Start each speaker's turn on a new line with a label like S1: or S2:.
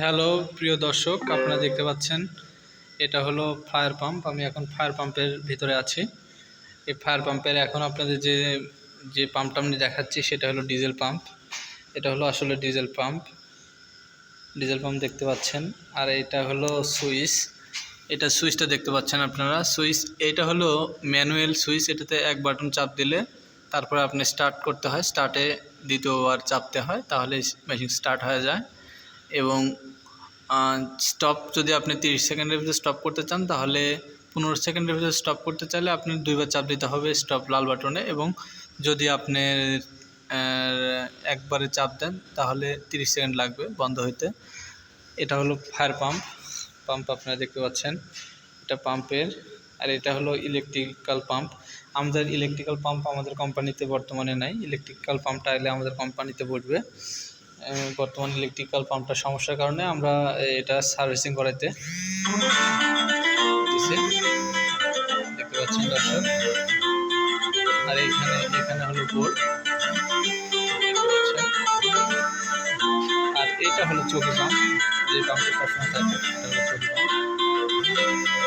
S1: Hello, প্রিয় দর্শক, আপনারা দেখতে পাচ্ছেন, এটা হলো ফায়ার পাম্প। আমি এখন ফায়ার পাম্পের ভিতরে আছি। এই ফায়ার পাম্পের এখন আপনাদের যে যে পাম্পটা আমি দেখাচ্ছি, সেটা হলো ডিজেল পাম্প। এটা হলো আসলে ডিজেল পাম্প। ডিজেল পাম্প দেখতে পাচ্ছেন। আর এটা হলো সুইচ। এটা সুইচটা দেখতে পাচ্ছেন আপনারা। সুইচ, এটা হলো ম্যানুয়াল সুইচ। এটাতে এক বাটন চাপ দিলে তারপরে আপনি স্টার্ট করতে হয়। স্টার্টে দ্বিতীয়বার চাপতে হয় তাহলে মেশিন স্টার্ট হয়ে যায়। এবং স্টপ যদি আপনি তিরিশ সেকেন্ডের ভিতরে স্টপ করতে চান, তাহলে পনেরো সেকেন্ডের ভিতরে স্টপ করতে চাইলে আপনি দুইবার চাপ দিতে হবে স্টপ লাল বাটনে এবং যদি আপনি একবারে চাপ দেন, তাহলে তিরিশ সেকেন্ড লাগবে বন্ধ হইতে। এটা হলো ফায়ার পাম্প পাম্প আপনারা দেখতে পাচ্ছেন। এটা পাম্পের আর এটা হলো ইলেকট্রিক্যাল পাম্প আমাদের ইলেকট্রিক্যাল পাম্প আমাদের কোম্পানিতে বর্তমানে নাই। ইলেকট্রিক্যাল পাম্পটা এলে আমাদের কোম্পানিতে বসবে। বর্তমান ইলেকট্রিক্যাল পাম্পটার সমস্যার কারণে আমরা এটা সার্ভিসিং করাইতে দেখতে পাচ্ছেন দর্শক। আর এখানে এখানে হলো বোর্ড আর এটা হলো চোখে পাম্প যে পাম্পটা সবসময় থাকে, এটা হলো